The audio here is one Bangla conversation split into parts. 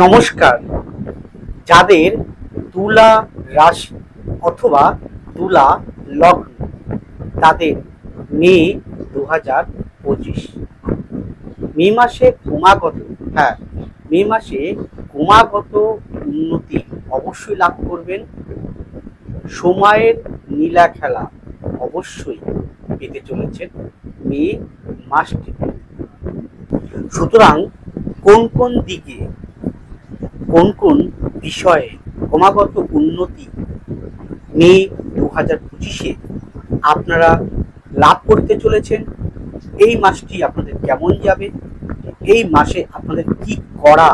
নমস্কার। যাদের তুলা রাশি অথবা তুলা লগ্ন, তাদের মে দু হাজার পঁচিশ। মে মাসে ক্রমাগত হ্যাঁ মে মাসে ক্রমাগত উন্নতি অবশ্যই লাভ করবেন। সময়ের নীলা খেলা অবশ্যই পেতে চলেছেন মে মাসটিতে। সুতরাং কোন কোন দিকে কোন কোন বিষয়ে ক্রমাগত উন্নতি মে দু হাজার পঁচিশে আপনারা লাভ করতে চলেছেন? এই মাসটি আপনাদের কেমন যাবে? এই মাসে আপনাদের কি করা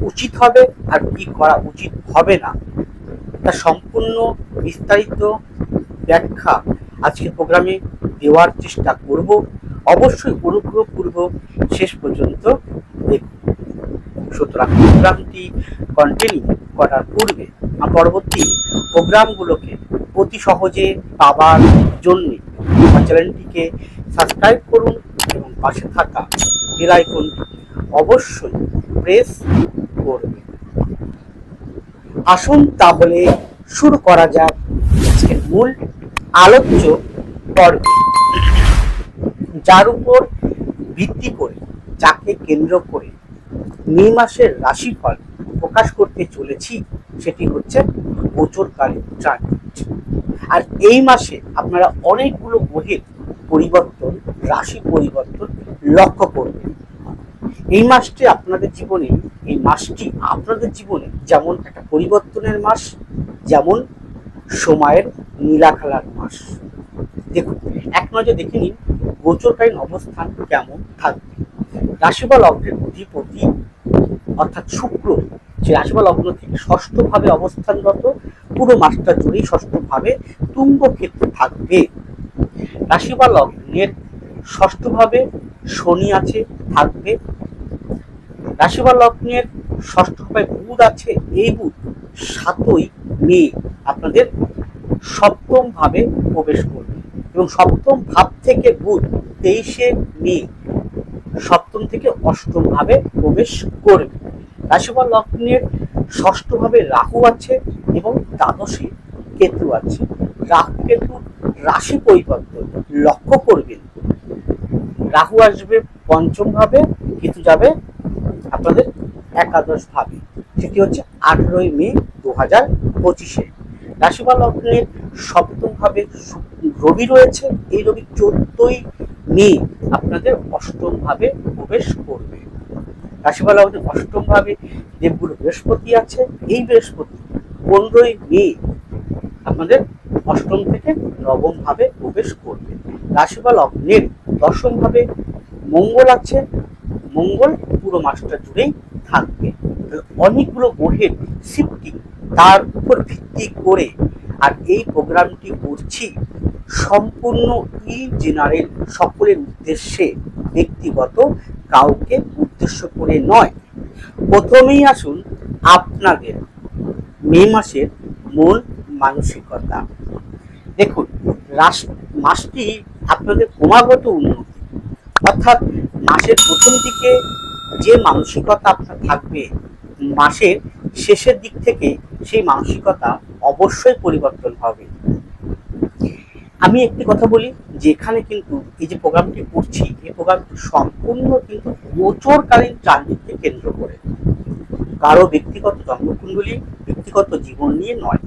উচিত হবে আর কি করা উচিত হবে না? তা সম্পূর্ণ বিস্তারিত ব্যাখ্যা আজকের প্রোগ্রামে দেওয়ার চেষ্টা করব। অবশ্যই অনুগ্রহপূর্বক শেষ পর্যন্ত সুতরাং প্রোগ্রামটি কন্টিনিউ করার পূর্বে পরবর্তী প্রোগ্রামগুলোকে অতি সহজে পাবার জন্য আমার চ্যানেলটিকে সাবস্ক্রাইব করুন এবং পাশে থাকা বেল অবশ্যই প্রেস করবেন আসুন তাহলে শুরু করা যাক আজকের মূল আলোচ্য পর্বে। যার উপর ভিত্তি করে যাকে কেন্দ্র করে মে মাসের রাশিফল প্রকাশ করতে চলেছি সেটি হচ্ছে গোচরকালীন ট্রানজিট আর এই মাসে আপনারা অনেকগুলো গ্রহের পরিবর্তন, রাশি পরিবর্তন লক্ষ্য করবেন। এই মাসটি আপনাদের জীবনে, এই মাসটি আপনাদের জীবনে যেমন একটা পরিবর্তনের মাস, যেমন সময়ের নীলাখালার মাস। দেখুন, এক নজর দেখে নিন গোচরকালীন অবস্থান কেমন থাকবে। রাশি বা লগ্নের অধিপতি অর্থাৎ শুক্র, যে রাশি বা লগ্ন থেকে ষষ্ঠভাবে অবস্থানরত, পুরো মাসটা জুড়েই ষষ্ঠভাবে তুঙ্গ ক্ষেত্রে থাকবে। রাশি বা লগ্নের ষষ্ঠভাবে শনি আছে, থাকবে। রাশি বা লগ্নের ষষ্ঠভাবে বুধ আছে, এই বুধ সাতই মে আপনাদের সপ্তম ভাবে প্রবেশ করবে। এবং সপ্তম ভাব থেকে বুধ তেইশে মে, সপ্তম থেকে অষ্টম ভাবে প্রবেশ করবে। রাশিফল লগ্নের ষষ্ঠ ভাবে রাহু আছে এবং দ্বাদশে কেতু আছে। রাহু কেতু রাশি পরিবর্তন, লক্ষ্য করবেন। রাহু আসবে পঞ্চম ভাবে কেতু যাবে আপনাদের একাদশ ভাবে, সেটি হচ্ছে আঠেরোই মে দু হাজার পঁচিশে। রাশিফল লগ্নের সপ্তম ভাবে রবি রয়েছে, এই রবি চোদ্দই মে আপনাদের অষ্টম ভাবে প্রবেশ করবে। রাশিফল লগ্নের অষ্টম ভাবে দেবগুরু বৃহস্পতি আছে, এই বৃহস্পতি পনেরোই মে আপনাদের অষ্টম থেকে নবম ভাবে প্রবেশ করবে। রাশিফল লগ্নের দশম ভাবে মঙ্গল আছে, মঙ্গল পুরো মাসটা জুড়েই থাকবে। অনেকগুলো গ্রহের শিফটিং তার উপর ভিত্তি করে আর এই প্রোগ্রামটি করছি সম্পূর্ণ ই জেনারেল সকলের উদ্দেশ্যে, ব্যক্তিগত, কাউকে উদ্দেশ্য করে নয়। প্রথমেই আসুন আপনাদের মে মাসের মূল মানসিকতা। দেখুন মাসটি আপনাদের ক্রমাগত উন্নতি। অর্থাৎ মাসের প্রথম দিকে যে মানসিকতা আপনার থাকবে, মাসের শেষের দিক থেকে সেই মানসিকতা অবশ্যই পরিবর্তন হবে। আমি একটি কথা বলি, যেখানে কিন্তু এই যে প্রোগ্রামটি করছি, এই প্রোগ্রামটি সম্পূর্ণ কিন্তু গোচরকালীন ট্রানজিটকে কেন্দ্র করে। কারও ব্যক্তিগত জন্মকুণ্ডলী, ব্যক্তিগত জীবন নিয়ে নয়।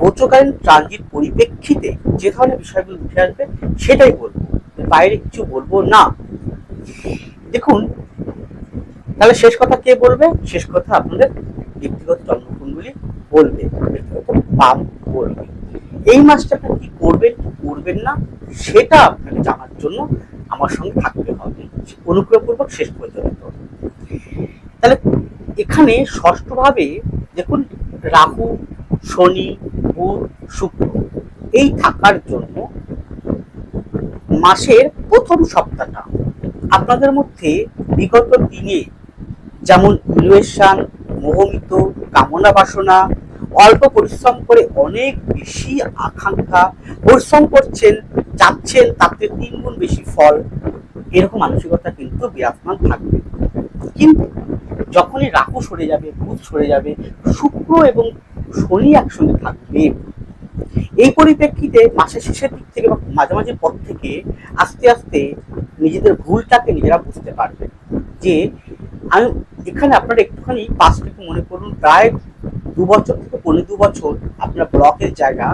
গোচরকালীন ট্রানজিট পরিপ্রেক্ষিতে যে ধরনের বিষয়গুলো উঠে আসবে, সেটাই বলব। বাইরে কিছু বলব না। দেখুন, তাহলে শেষ কথা কে বলবে? শেষ কথা আপনাদের ব্যক্তিগত জন্মকুণ্ডলী বলবে পাম বলবে। এই মাসটা আপনি কি করবেন কি করবেন না, সেটা আপনাকে জানার জন্য আমার সঙ্গে থাকতে হবে। অনুগ্রহপূর্বক শেষ পর্যন্ত। তাহলে এখানে ষষ্ঠভাবে দেখুন, রাহু, শনি, বুধ, শুক্র, এই থাকার জন্য মাসের প্রথম সপ্তাহটা আপনাদের মধ্যে বিগত দিনে যেমন ইলুয়েশন, মোহমিত, কামনা বাসনা অল্প পরিশ্রম করে অনেক বেশি আকাঙ্ক্ষা, পরিশ্রম করছেন, চাচ্ছেন, তাতে তিন গুণ বেশি ফল। এরকম মানসিকতা কিন্তু বিরাজমান থাকবে। কিন্তু যখনই রাহু সরে যাবে, বুধ সরে যাবে, শুক্র এবং শনি একসঙ্গে থাকবে, এই পরিপ্রেক্ষিতে মাসের শেষের দিক থেকে বা মাঝামাঝি পর থেকে আস্তে আস্তে নিজেদের ভুলটাকে নিজেরা বুঝতে পারবে। যে আমি এখানে আপনারা একটুখানি পাঁচ থেকে মনে করুন, প্রায় দু বছর থেকে পনেরো দু বছর আপনার ব্লকের জায়গা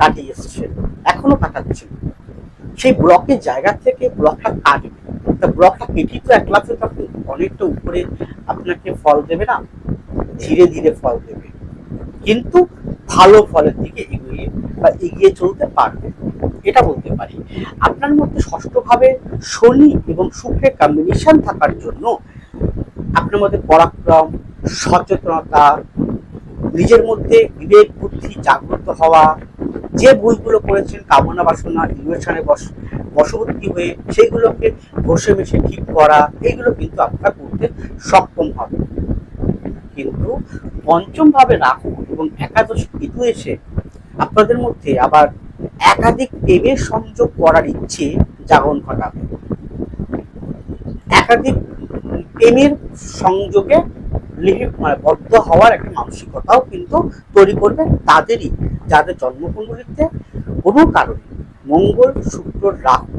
কাটিয়ে এসছেন এখনও কাটাচ্ছেন সেই ব্লকের জায়গা থেকে ব্লকটা কাটবে। তা ব্লকটা কেটে তো এক লাখে তো আপনি অনেকটা উপরে আপনাকে ফল দেবে না? ধীরে ধীরে ফল দেবে। কিন্তু ভালো ফলের দিকে এগিয়ে বা এগিয়ে চলতে পারবে। এটা বলতে পারি। আপনার মধ্যে ষষ্ঠভাবে শনি এবং শুক্রের কম্বিনেশন থাকার জন্য আপনার মধ্যে পরাক্রম, সচেতনতা নিজের মধ্যে বিবেক, বুদ্ধি, জাগ্রত হওয়া, যে ভুলগুলো করেছেন, কামনা বাসনা, ইমোশনে বস, বশবর্তী হয়ে সেইগুলোকে বসে বসে ঠিক করা, এইগুলো কিন্তু আপনারা করতে সক্ষম হবে। কিন্তু পঞ্চম ভাবে রাহু এবং একাদশ কেতু এসে আপনাদের মধ্যে আবার একাধিক প্রেমের সংযোগ করার ইচ্ছে জাগরণ ঘটাবে। একাধিক প্রেমের সংযোগে বদ্ধ হওয়ার একটা মানসিকতাও কিন্তু তৈরি করবে তাদেরই, যাদের জন্মকুণ্ডলিতে কোনো কারণে। মঙ্গল, শুক্র, রাহু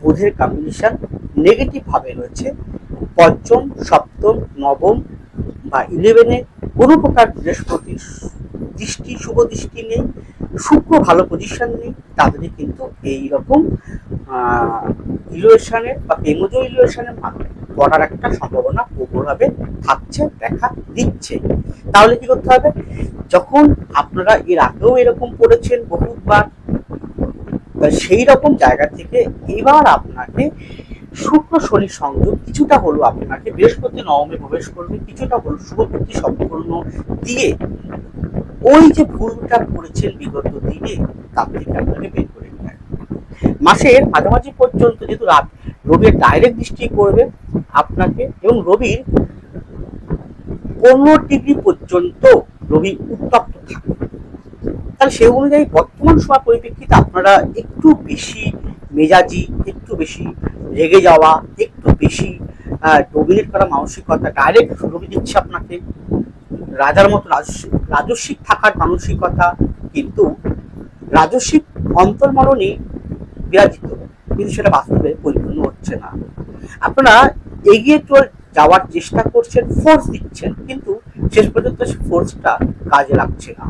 বুধের কম্বিনেশন নেগেটিভ ভাবে রয়েছে। পঞ্চম, সপ্তম, নবম বা ইলেভেনে কোনো প্রকার বৃহস্পতি দৃষ্টি, শুভ দৃষ্টি নেই, শুক্র ভালো পজিশন নেই, তাদেরই কিন্তু এই রকম ইলিউশনের বা প্রেমজ ইলিউশনের মাধ্যমে পড়ার একটা সম্ভাবনা প্রবলভাবে থাকছে, দেখা দিচ্ছে তাহলে কি করতে হবে যখন আপনারা এর আগেও এরকম পড়েছেন বহুবার সেই রকম জায়গা থেকে এবার আপনাকে শুক্র শনি সংযোগ কিছুটা হলো আপনাকে বৃহস্পতি নবমে প্রবেশ করবে, কিছুটা হলো শুভপতি সম্পূর্ণ দিয়ে ওই যে ভুলটা করেছেন বিগত দিনে, তার থেকে আপনাকে বের করে আসবে। মাসের মাঝামাঝি পর্যন্ত যেহেতু রাত, রবির ডাইরেক্ট দৃষ্টি করবে আপনাকে এবং রবির পনেরো ডিগ্রি পর্যন্ত রবি উত্তপ্ত থাকবে তাহলে সেই অনুযায়ী বর্তমান সময় পরিপ্রেক্ষিতে আপনারা একটু বেশি মেজাজি, একটু বেশি রেগে যাওয়া, একটু বেশি ডোমিনেট করা মানসিকতা ডাইরেক্ট রবি দিচ্ছে আপনাকে। রাজার মতো রাজস্বিক থাকার মানসিকতা কিন্তু রাজস্বিক অন্তর্মরণই বিরাজিত। কিন্তু সেটা বাস্তবে পরিপূর্ণ হচ্ছে না। আপনারা এগিয়ে চল, যাওয়ার চেষ্টা করছেন ফোর্স দিচ্ছেন, কিন্তু শেষ পর্যন্ত সে ফোর্সটা কাজে লাগছে না।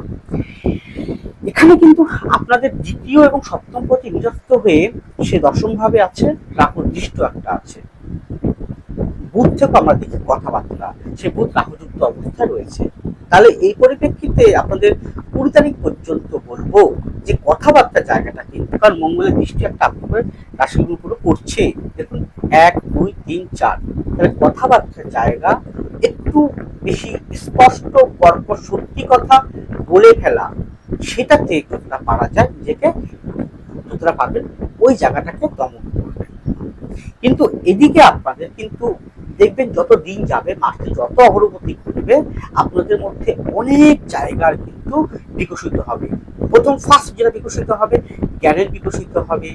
এখানে কিন্তু আপনাদের দ্বিতীয় এবং সপ্তম প্রতি নিরস্ত হয়ে সে দশমভাবে আছে, রাহুর দৃষ্ট একটা আছে। বুধ থেকে আমরা দেখি কথাবার্তা। সে বুধ রাহুযুক্ত অবস্থায় রয়েছে। তাহলে এই পরিপ্রেক্ষিতে আপনাদের কুড়ি তারিখ পর্যন্ত বলব যে কথাবার্তা জায়গাটা কিন্তু কারণ মঙ্গলের দৃষ্টি একটা আপনাদের রাশিগুলো পুরো করছে দেখুন, এক, দুই, তিন, চার। তাহলে কথাবার্তার জায়গা একটু বেশি স্পষ্ট কর্কশ সত্যি কথা বলে ফেলা, সেটাতে যতটা পারা যায় নিজেকে যতটা পারবেন ওই জায়গাটাকে দমন করবেন। কিন্তু এদিকে আপনাদের কিন্তু দেখবেন যত দিন যাবে মাসটি যত অগ্রগতি করবে আপনাদের মধ্যে অনেক জায়গার কিন্তু বিকশিত হবে। প্রথম ফার্স্ট যেটা বিকশিত হবে, জ্ঞানের বিকশিত হবে।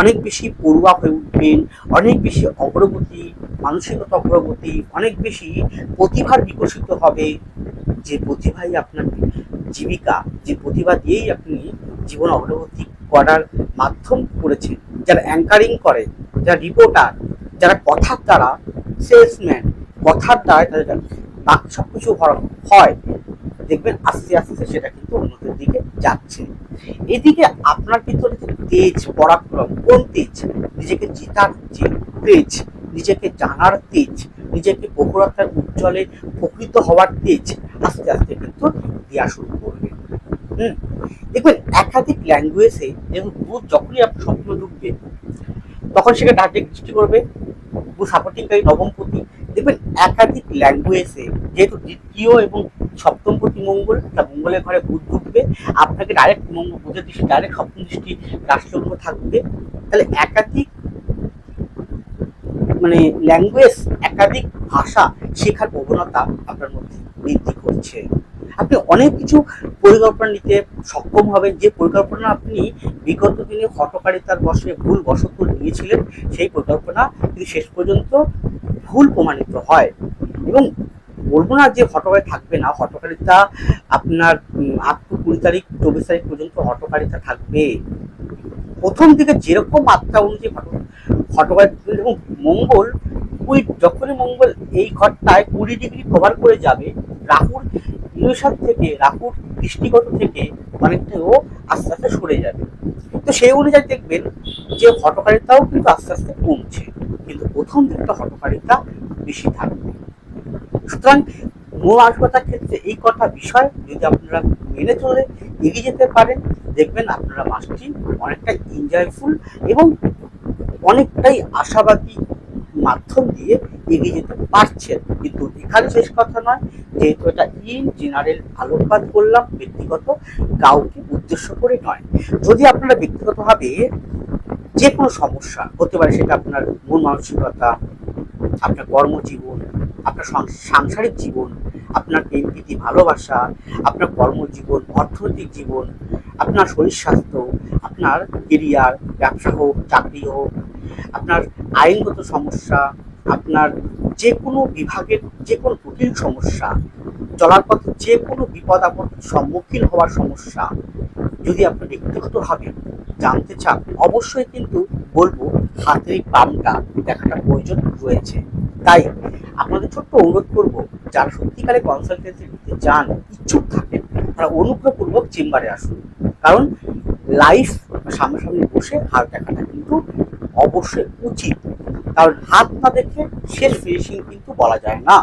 অনেক বেশি পড়ুয়া হয়ে উঠবেন, অনেক বেশি অগ্রগতি, মানসিকতা অগ্রগতি, অনেক বেশি প্রতিভার বিকশিত হবে। যে প্রতিভাই আপনার জীবিকা, যে প্রতিভা দিয়েই আপনি জীবন অগ্রগতি করার মাধ্যম করেছেন, যারা অ্যাঙ্কারিং করে, যারা রিপোর্টার যারা কথার দ্বারা সেলসম্যান কথার দ্বারা তাদের বাক সব কিছু হয়, দেখবেন আস্তে আস্তে সেটা কিন্তু উন্নতির দিকে যাচ্ছে। এদিকে আপনার ভিতরে যে তেজ, পরাক্রম, কোন তেজ? নিজেকে জেতার যে তেজ, নিজেকে জানার তেজ, নিজেকে বহুরতার উজ্জ্বলে প্রকৃত হওয়ার তেজ আস্তে আস্তে কিন্তু দেওয়া শুরু করবে। হুম? দেখবেন একাধিক ল্যাঙ্গুয়েজে বুধ যখনই আপনি স্বপ্ন ঢুকবে তখন সেটা ডাইরেক্ট দৃষ্টি করবে সাপোর্টিংকারী নবমপতি দেখবেন, একাধিক ল্যাঙ্গুয়েজে যেহেতু দ্বিতীয় এবং সপ্তম প্রতি মঙ্গল, তা মঙ্গলের ঘরে বুধ ঢুকবে, আপনাকে ডাইরেক্ট মঙ্গল বুধের দৃষ্টি ডাইরেক্ট সপ্তম দৃষ্টি রাষ্ট্রগ্রহ থাকবে। তাহলে একাধিক মানে ল্যাঙ্গুয়েজ একাধিক ভাষা শেখার প্রবণতা আপনার মধ্যে বৃদ্ধি করছে। আপনি অনেক কিছু পরিকল্পনা নিতে সক্ষম হবেন। যে পরিকল্পনা আপনি বিগত দিনে হটকারিতার বসে ভুল বশত নিয়েছিলেন, সেই পরিকল্পনা কিন্তু শেষ পর্যন্ত ভুল প্রমাণিত হয়। এবং বলব না যে হটকারি থাকবে না, হটকারিতা আপনার আট টু কুড়ি তারিখ, চব্বিশ তারিখ পর্যন্ত হটকারিতা থাকবে। প্রথম দিকে যেরকম মাত্রা অনুযায়ী হট হটকারি এবং মঙ্গল কুড়ি যখনই মঙ্গল এই ঘরটায় কুড়ি ডিগ্রি কভার করে যাবে, রাহুর ইউসার থেকে রাহুর দৃষ্টিগত থেকে অনেকটা ও আস্তে আস্তে সরে যাবে। তো সেই অনুযায়ী দেখবেন যে হটকারিতাও কিন্তু আস্তে আস্তে কমছে, কিন্তু প্রথম দিকটা হটকারিতা বেশি থাকবে। সুতরাং মূল আসবাতার ক্ষেত্রে এই কথা বিষয় যদি আপনারা মেনে চলে এগিয়ে যেতে পারেন, দেখবেন আপনারা মাসটি অনেকটাই এনজয়ফুল এবং অনেকটাই আশাবাদী মাধ্যম দিয়ে এগিয়ে যেতে পারছেন। কিন্তু এখানে শেষ কথা নয়, যেহেতু এটা ইন জেনারেল আলোকপাত করলাম ব্যক্তিগত কাউকে উদ্দেশ্য করে নয়। যদি আপনারা ব্যক্তিগতভাবে যে কোনো সমস্যা হতে পারে, সেটা আপনার মন মানসিকতা, আপনার কর্মজীবন, আপনার সাংসারিক জীবন, আপনার প্রেম প্রীতি ভালোবাসা, আপনার কর্মজীবন, অর্থনৈতিক জীবন, আপনার শরীর স্বাস্থ্য, আপনার কেরিয়ার ব্যবসা হোক, চাকরি হোক আপনার আইনগত সমস্যা, আপনার যে কোনো বিভাগের যে কোনো জটিল সমস্যা, চলার পথে যে কোনো বিপদ আপদ সম্মুখীন হওয়ার সমস্যা, যদি আপনি ব্যক্তিগতভাবে জানতে চান, অবশ্যই কিন্তু বলব, হাতের এই পামটা দেখাটা প্রয়োজন রয়েছে। তাই আপনাদের ছোট্ট অনুরোধ করব, যারা সত্যিকারে কনসালটেন্সি নিতে চান ইচ্ছুক থাকেন, তারা অনুগ্রহপূর্বক চেম্বারে আসুন। কারণ লাইফ সামনাসামনি বসে হাত দেখাটা কিন্তু অবশ্যই উচিত। কারণ হাত না দেখে শেষ ফিনিশিং কিন্তু বলা যায় না।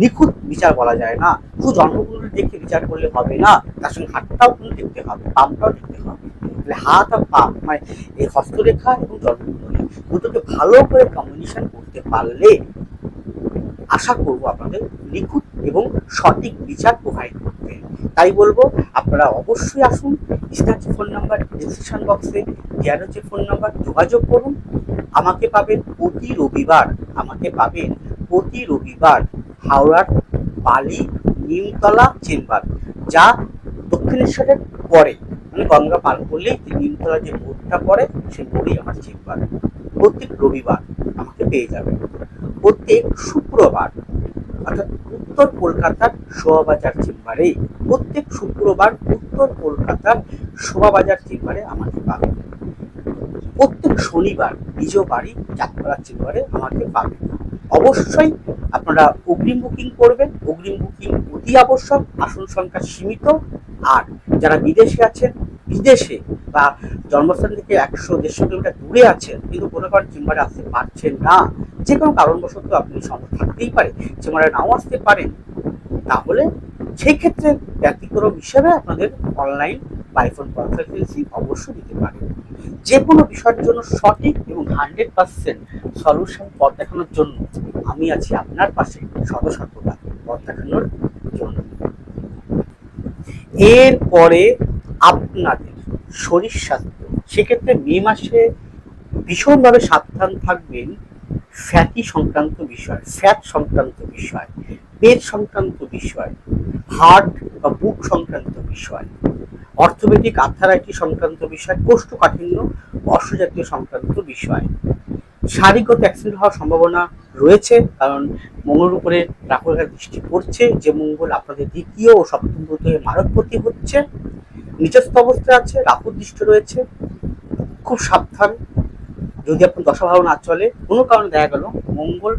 নিখুঁত বিচার বলা যায় না। শুধু জন্মকুণ্ডলী দেখে বিচার করলে হবে না, তার সঙ্গে হাতটাও কিন্তু দেখতে হবে পামটাও দেখতে হবে। তাহলে হাত আর পাম মানে এই হস্তরেখা এবং জন্মকুণ্ডলী দুটোকে ভালো করে কম্বিনেশন করতে পারলে আশা করব আপনাদের নিখুঁত এবং সঠিক বিচার প্রোভাইড করতে তাই বলব, আপনারা অবশ্যই আসুন স্ক্যাচ ফোন নাম্বার ডিসক্রিপশন বক্সে দেওয়া রয়েছে ফোন নাম্বার, যোগাযোগ করুন। আমাকে পাবেন প্রতি রবিবার, আমাকে পাবেন প্রতি রবিবার হাওড়ার বালি নিমতলা চেম্বার, যা দক্ষিণেশ্বরের পরে। মানে গঙ্গা পার করলেই যে নিমতলা যে বোর্ডটা পড়ে, সেই বোর্ডেই আমার চেম্বার। প্রত্যেক রবিবার আমাকে পেয়ে যাবেন। প্রত্যেক শুক্রবার অর্থাৎ উত্তর কলকাতার শোভাবাজার চেম্বারে। প্রত্যেক শুক্রবার উত্তর কলকাতার শোভাবাজার চেম্বারে আমাকে পাবেন প্রত্যেক শনিবার নিজ বাড়ি যাত্রা চেম্বারে আমাকে পাবেন অবশ্যই আপনারা অগ্রিম বুকিং করবেন। অগ্রিম বুকিং অতি আবশ্যক, আসন সংখ্যা সীমিত। আর যারা বিদেশে আছেন, বিদেশে বা জন্মস্থান থেকে একশো দেড়শো কিলোমিটার দূরে আছেন, কিন্তু কোনো কারণ চেম্বারে আসতে পারছেন না। যে কোনো কারণবশত আপনি সমস্যা থাকতেই পারে। চেম্বারে নাও আসতে পারেন তাহলে সেই ক্ষেত্রে ব্যতিক্রম হিসাবে আপনাদের অনলাইন বাইফোন কনসালটেন্সি অবশ্যই দিতে পারেন যে কোনো বিষয়ের জন্য সঠিক এবং হান্ড্রেড পার্সেন্ট সলিউশন পথ দেখানোর জন্য আমি আছি আপনার পাশে সদসর্বদা পথ দেখানোর জন্য। এরপরে আপনাদের শরীর স্বাস্থ্য। সেক্ষেত্রে মে মাসে ভীষণভাবে সাবধান থাকবেন। ফ্যাটি সংক্রান্ত বিষয়, ফ্যাট সংক্রান্ত বিষয়, পেট সংক্রান্ত বিষয়, হার্ট বা বুক সংক্রান্ত বিষয়, অর্থোপেডিক আর্থারাইটিস সংক্রান্ত বিষয়, কোষ্ঠকাঠিন্য, অশ্বজাতীয় সংক্রান্ত বিষয়। শারীরিকগত অ্যাক্সিডেন্ট হওয়ার সম্ভাবনা রয়েছে, কারণ মঙ্গলের উপরে রাহুলের দৃষ্টি পড়ছে, যে মঙ্গল আপনাদের দ্বিতীয় ও সপ্তম হয়ে মারকপতি হচ্ছে নিজস্ব অবস্থায় আছে, রাহুর দৃষ্টি রয়েছে। খুব সাবধান যদি আপনার দশা ভালো না চলে কোনো কারণে দেখা গেল মঙ্গল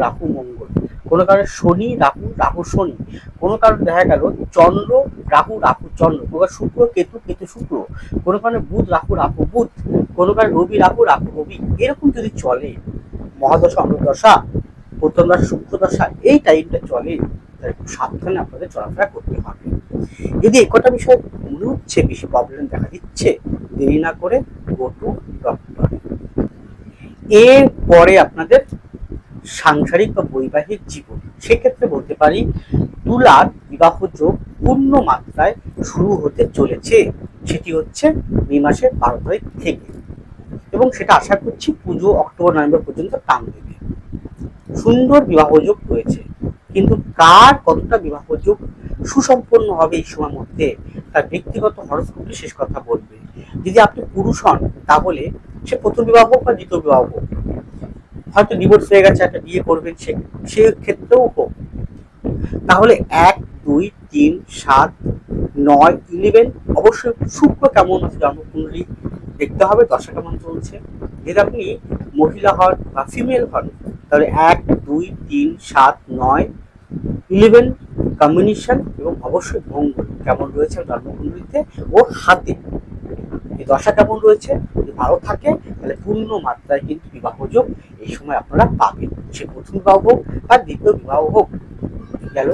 রাহু মঙ্গল। কোনো কারণে শনি, রাহু রাহু শনি। কোনো কারণে দেখা গেল চন্দ্র, রাহু রাহু চন্দ্র। কোনো শুক্র, কেতু কেতু শুক্র। কোনো কারণে বুধ, রাহু রাহু বুধ। কোনো কারণে রবি, রাহু রাহু রবি। এরকম যদি চলে, মহাদশা অন্তর্দশা প্রথম দশা, শুক্র দশা, এই টাইমটা চলে, তাহলে একটু সাবধানে আপনাদের চলাফেরা করতে হবে। যদি এই কটা বিষয় মনে হচ্ছে, বেশি প্রবলেম দেখা দিচ্ছে, দেরি না করে গো টু ডক্টর এর পরে আপনাদের সাংসারিক বা বৈবাহিক জীবন। সেক্ষেত্রে বলতে পারি তুলার বিবাহ যোগ পূর্ণ মাত্রায় শুরু হতে চলেছে। সেটি হচ্ছে মে মাসের বারো তারিখ থেকে। এবং সেটা আশা করছি পুজো অক্টোবর, নভেম্বর পর্যন্ত টান দেবে সুন্দর বিবাহ যোগ রয়েছে। কিন্তু কার কতটা বিবাহ যোগ সুসম্পন্ন হবে এই সময়ের মধ্যে, তার ব্যক্তিগত হরস্কোপে শেষ কথা বলবে। যদি আপনি পুরুষ হন, তাহলে সে প্রথম বিবাহ হোক বা দ্বিতীয় বিবাহ হোক, হয়তো ডিভোর্স হয়ে গেছে, একটা বিয়ে করবেন, সে সে ক্ষেত্রেও হোক। তাহলে এক, দুই, তিন, সাত, নয় ইলেভেন অবশ্যই শুক্র কেমন আছে জন্মকুণ্ডলী দেখতে হবে, দশা কেমন চলছে। যদি আপনি মহিলা হন বা ফিমেল হন, তাহলে এক, দুই, তিন, সাত, নয় ইলেভেন কম্বিনেশন এবং অবশ্যই মঙ্গল কেমন রয়েছে জন্মকুণ্ডলিতে ও হাতে। দশা কেমন রয়েছে? যদি ভালো থাকে, তাহলে পূর্ণ মাত্রায় কিন্তু বিবাহযোগ এই সময় আপনারা পাবেন। সে প্রথম বিবাহ হোক বা দ্বিতীয় বিবাহ হোক গেল?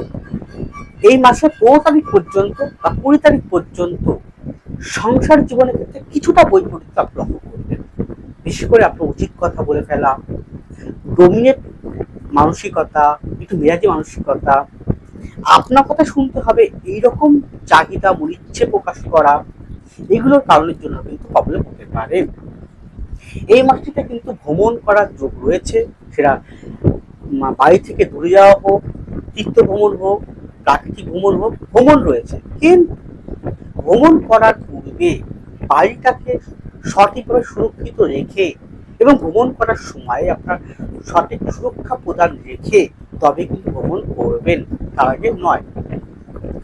এই মাসের পনেরো তারিখ পর্যন্ত বা কুড়ি তারিখ পর্যন্ত সংসার জীবনের ক্ষেত্রে কিছুটা বৈপরীত্য আপনি লক্ষ্য করবেন। বিশেষ করে আপনার উচিত কথা বলে ফেলা ডোমিনেট মানসিকতা, একটু মেজাজি মানসিকতা, আপনার কথা শুনতে হবে, এইরকম চাহিদা মনিচ্ছে প্রকাশ করা এগুলোর কারণের জন্য কিন্তু প্রবলেম হতে পারে। এই মাসটিতে কিন্তু ভ্রমণ করার যোগ রয়েছে। সেটা বাড়ি থেকে দূরে যাওয়া হোক, তীর্থ ভ্রমণ হোক, প্রাকৃতিক ভ্রমণ হোক, ভ্রমণ রয়েছে। কিন্তু ভ্রমণ করার পূর্বে বাড়িটাকে সঠিকভাবে সুরক্ষিত রেখে এবং ভ্রমণ করার সময় আপনার সঠিক সুরক্ষা প্রদান রেখে তবে কিন্তু ভ্রমণ করবেন। তার আগে নয়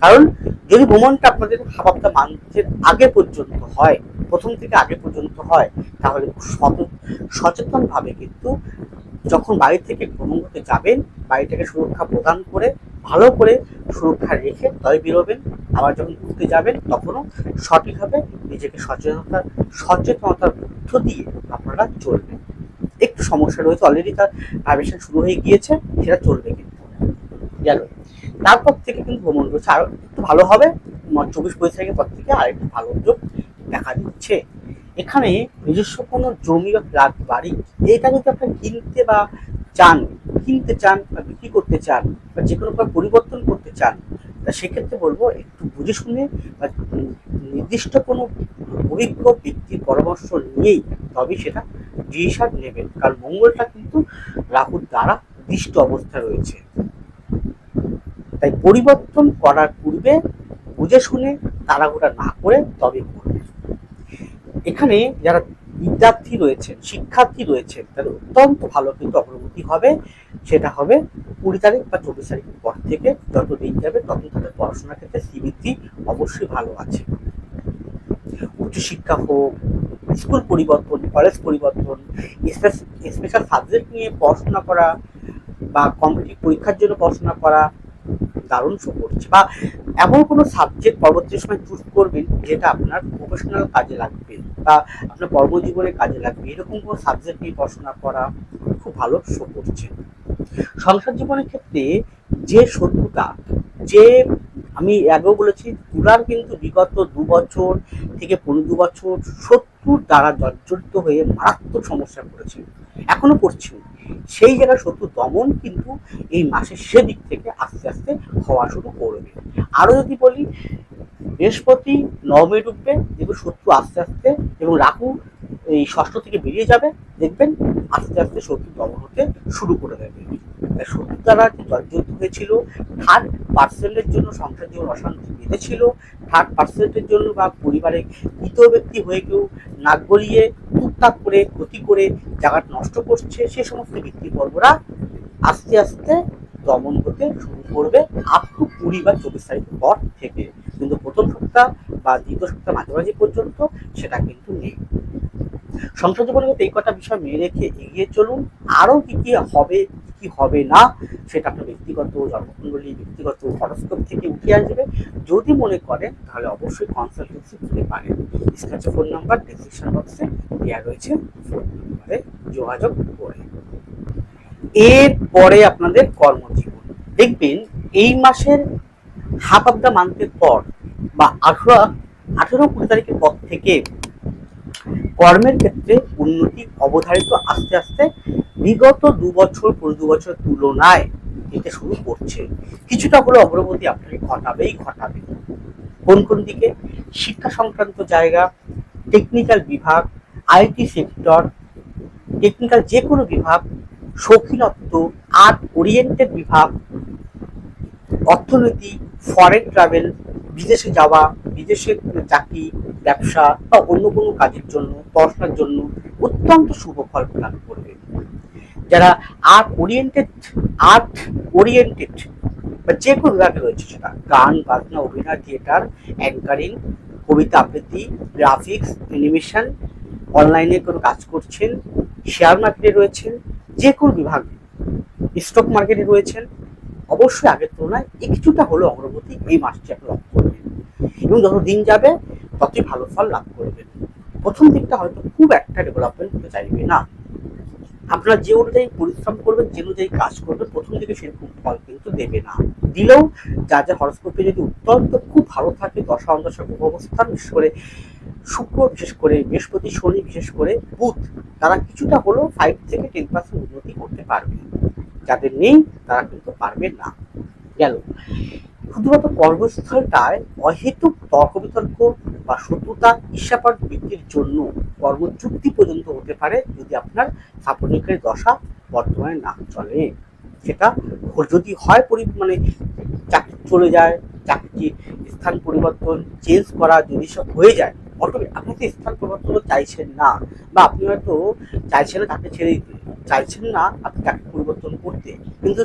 কারণ যদি ভ্রমণটা আপনাদের হাবাবটা মান্থের আগে পর্যন্ত হয়, প্রথম থেকে আগে পর্যন্ত হয়, তাহলে সচেতন ভাবে কিন্তু যখন বাড়ি থেকে ভ্রমণ করতে যাবেন বাড়িটাকে সুরক্ষা প্রদান করে, ভালো করে সুরক্ষা রেখে তবে বেরোবেন, আবার যখন ঘুরতে যাবেন, তখনও সঠিকভাবে নিজেকে সচেতনতা, সচেতনতার মধ্য দিয়ে আপনারা চলবেন। একটু সমস্যা রয়েছে অলরেডি তার ভাইব্রেশন শুরু হয়ে গিয়েছে, সেটা চলবে কিন্তু। গেল। তারপর থেকে কিন্তু ভ্রমণ রয়েছে আরও একটু ভালো হবে। চব্বিশ পঁচিশ তারিখের পর থেকে আর একটু ভালো উদ্যোগ দেখা দিচ্ছে। এখানে নিজস্ব কোনো জমি বা ফ্ল্যাট, বাড়ি, এটা যদি আপনার কিনতে বা চান, কিনতে চান বা বিক্রি করতে চান বা যে কোনো পরিবর্তন করতে চান, তা সেক্ষেত্রে বলব একটু বুঝে শুনে বা নির্দিষ্ট কোনো অভিজ্ঞ ব্যক্তির পরামর্শ নিয়েই তবে সেটা ডিসিশন নেবেন। কারণ মঙ্গলটা কিন্তু রাহুর দ্বারা দৃষ্ট অবস্থায় রয়েছে। তাই পরিবর্তন করার পূর্বে বুঝে শুনে তাড়াহুড়া না করে তবে করবেন এখানে যারা বিদ্যার্থী রয়েছেন, শিক্ষার্থী রয়েছেন, তাদের অত্যন্ত ভালো কিন্তু অগ্রগতি হবে। সেটা হবে কুড়ি তারিখ বা চব্বিশ তারিখের পর থেকে যত দিন যাবে, তত তাদের পড়াশোনার ক্ষেত্রে সিবৃদ্ধি অবশ্যই ভালো আছে। উচ্চশিক্ষা হোক, স্কুল পরিবর্তন, কলেজ পরিবর্তন স্পেশাল সাবজেক্ট নিয়ে পড়াশোনা করা বা কম্পিটিভ পরীক্ষার জন্য পড়াশোনা করা দারুণ শো করছে। বা এমন কোনো সাবজেক্ট পরবর্তী সময় চুজ করবেন যেটা আপনার প্রফেশনাল কাজে লাগবে বা আপনার কর্মজীবনে কাজে লাগবে। এরকম কোনো সাবজেক্ট নিয়ে পড়াশোনা করা খুব ভালো শো করছে। সংসার জীবনের ক্ষেত্রে যে শত্রুতা, যে আমি আগেও বলেছি তুলার কিন্তু বিগত দু বছর থেকে পনেরো দু বছর শত্রুর দ্বারা জর্জরিত হয়ে মারাত্মক সমস্যা পড়েছে। এখনও পড়ছে সেই জায়গায় শত্রু দমন কিন্তু এই মাসের সেদিক থেকে আস্তে আস্তে হওয়া শুরু করবে আরও যদি বলি, বৃহস্পতি, নবমে ডুববে দেখবে শত্রু আস্তে আস্তে এবং রাহু এই ষষ্ঠ থেকে বেরিয়ে যাবে, দেখবেন আস্তে আস্তে শত্রু দমন হতে শুরু করে দেবে। শত্রু দ্বারা যে জর্জরিত হয়েছিল? থার্ড পার্সেন্টের জন্য সংসার জীবন অশান্তি বেঁধেছিল থার্ড পার্সেন্টের জন্য বা পরিবারে তৃতীয় ব্যক্তি হয়ে কেউ নাক গলিয়ে টুকটাক করে ক্ষতি করে জায়গাটা নষ্ট করছে, সে সমস্ত ব্যক্তি বর্গরা আস্তে আস্তে দমন হতে শুরু করবে আপ টু কুড়ি বা চব্বিশ তারিখের পর থেকে। কিন্তু প্রথম সপ্তাহ বা দ্বিতীয় সপ্তাহ মাঝামাঝি পর্যন্ত সেটা কিন্তু নেই। সংসার জীবনে এই কটা বিষয় মেনে রেখে এগিয়ে চলুন। আরও কি কি হবে কি হবে না, সেটা আপনার ব্যক্তিগত জন্মকুণ্ডলী, ব্যক্তিগত হরস্কোপ থেকে উঠে আসবে। যদি মনে করেন, তাহলে অবশ্যই কনসালটেন্সি নিতে পারেন স্ক্র্যাচে ফোন নাম্বার ডিসক্রিপশন বক্সে দেওয়া রয়েছে ফোন নাম্বারে যোগাযোগ করে। এরপরে আপনাদের কর্মজীবন। দেখবেন, এই মাসের হাফ অফ দ্য মান্থের পর বা আঠেরো আঠেরো কুড়ি তারিখের পর থেকে কর্মের ক্ষেত্রে উন্নতি অবধারিত আস্তে আস্তে বিগত দু বছর পনেরো দু বছরের তুলনায় যেতে শুরু করছে। কিছুটা হলো অগ্রগতি আপনাকে ঘটাবেই ঘটাবে। কোন কোন দিকে? শিক্ষা সংক্রান্ত জায়গা টেকনিক্যাল বিভাগ আইটি সেক্টর টেকনিক্যাল যে কোনো বিভাগ, শৌখিনত্ব আর্ট ওরিয়েন্টেড বিভাগ অর্থনীতি ফরেন ট্রাভেল বিদেশে যাওয়া, বিদেশে চাকরি, ব্যবসা বা অন্য কোনো কাজের জন্য, পড়াশোনার জন্য অত্যন্ত শুভ ফল প্রদান করবে। যারা আর্ট ওরিয়েন্টেড আর্ট ওরিয়েন্টেড বা যে কোনো বিভাগে রয়েছে সেটা গান, বাজনা, অভিনয় থিয়েটার অ্যাঙ্কারিং কবিতা আবৃত্তি গ্রাফিক্স অ্যানিমেশন অনলাইনে কোনো কাজ করছেন শেয়ার মার্কেটে রয়েছেন, যে কোনো বিভাগে স্টক মার্কেটে রয়েছেন অবশ্যই আগের তুলনায় একটুটা হলেও অগ্রগতি এই মাসটি আপনি লাভ করবেন এবং যত দিন যাবে, ততই ভালো ফল লাভ করবেন প্রথম দিকটা হয়তো খুব একটা ডেভেলপমেন্ট হতে চাইবে না। আপনারা যে অনুযায়ী পরিশ্রম করবেন, যে অনুযায়ী কাজ করবেন, প্রথম দিকে সেরকম ফল কিন্তু দেবে না। দিলেও যা যা হরস্কোপে যদি অত্যন্ত খুব ভালো থাকে, দশা অন্তশা অবস্থান বিশেষ করে শুক্র বিশেষ করে, বৃহস্পতি, শনি বিশেষ করে, বুধ, তারা কিছুটা হলেও ফাইভ থেকে টেন পার্সেন্ট উন্নতি করতে পারবে। যাদের নেই, তারা কিন্তু পারবে না। গেল। শুধুমাত্র কর্মস্থলটায় অহেতুক তর্ক বিতর্ক বা শত্রুতা ঈর্ষাপাত বৃদ্ধির জন্য কর্মচুক্তি পর্যন্ত হতে পারে যদি আপনার স্থাপনিকের দশা বর্তমানে না চলে। সেটা যদি হয় পরি মানে চাকরি চলে যায় চাকরি স্থান পরিবর্তন চেঞ্জ করা যদি সব হয়ে যায় অটোমেটিক আপনি তো স্থান পরিবর্তন চাইছেন না, বা আপনি হয়তো চাইছেন চাকরি ছেড়ে দিতে, চাইছেন না আপনি চাকরি পরিবর্তন করতে। কিন্তু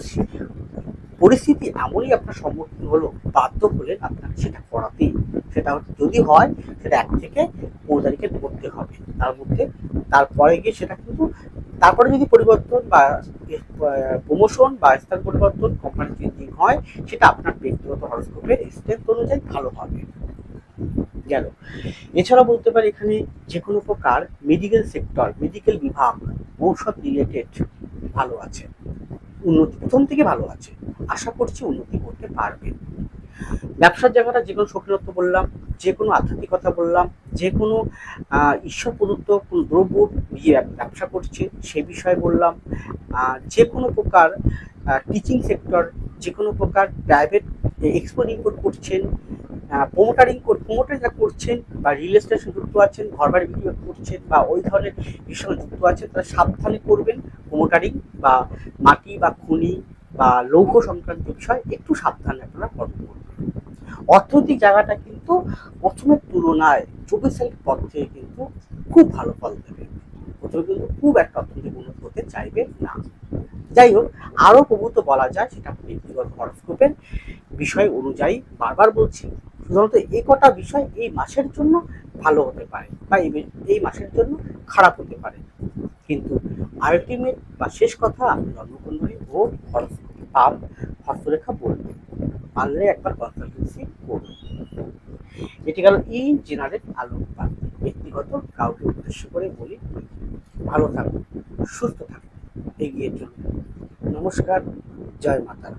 পরিস্থিতি এমনই আপনার সম্মুখীন হলো, বাধ্য হলেন আপনাকে সেটা করাতেই। সেটা যদি হয়, সেটা এক থেকে পনেরো তারিখে করতে হবে। তার মধ্যে তারপরে গিয়ে সেটা কিন্তু তারপরে যদি পরিবর্তন বা প্রমোশন বা স্থান পরিবর্তন কোম্পানি চেঞ্জিং হয়, সেটা আপনার ব্যক্তিগত হরস্কোপের স্টেপ অনুযায়ী ভালো হবে। গেল। এছাড়া বলতে পারি এখানে যে কোনো প্রকার মেডিকেল সেক্টর মেডিকেল বিভাগ, ঔষধ রিলেটেড ভালো আছে। উন্নতি প্রথম থেকে ভালো আছে। আশা করছি উন্নতি করতে পারবে। ব্যবসার জায়গাটা যে কোনো সক্রিয়ত্ব বললাম যে কোনো আধ্যাত্মিকতা বললাম যে কোনো ঈশ্বর প্রদত্ত কোনো দ্রব্য নিয়ে ব্যবসা করছে, সে বিষয়ে বললাম। যে কোনো প্রকার টিচিং সেক্টর যে কোনো প্রকার প্রাইভেট এক্সপোর্ট ইম্পোর্ট করছেন প্রোমোটারিং প্রোমোটারিং করছেন বা রিয়েল এস্টেশন যুক্ত আছেন ঘর বাড়ি বিক্রি করছেন বা ওই ধরনের বিষয়ে যুক্ত আছেন, তারা সাবধানে করবেন প্রোমোটারিং বা মাটি বা খনি বা লৌহ সংক্রান্ত বিষয় একটু সাবধানে আপনারা কর্ম করবেন অর্থনৈতিক জায়গাটা কিন্তু প্রথমের তুলনায় চব্বিশ তারিখ পর থেকে কিন্তু খুব ভালো ফল দেবে। প্রথমে কিন্তু খুব একটা অর্থনৈতিক উন্নত হতে চাইবে না। যাই হোক, আরও প্রভূত বলা যায়, সেটা আপনি ব্যক্তিগত হরস্কোপের বিষয় অনুযায়ী বারবার বলছি শুধুমাত্র এই কটা বিষয় এই মাসের জন্য ভালো হতে পারে বা এই মাসের জন্য খারাপ হতে পারে। কিন্তু আলটিমেট বা শেষ কথা আপনি জন্মকুণ্ডলী ও পাম হস্তরেখা বলবেন পারলে একবার কনসালটেন্সি করুন এটি গেল ইন জেনারেল আলোকপাত। ব্যক্তিগত কাউকে উদ্দেশ্য করে বলি, ভালো থাকুন, সুস্থ থাকুন, এগিয়ে চলুন। নমস্কার, জয় মাতারা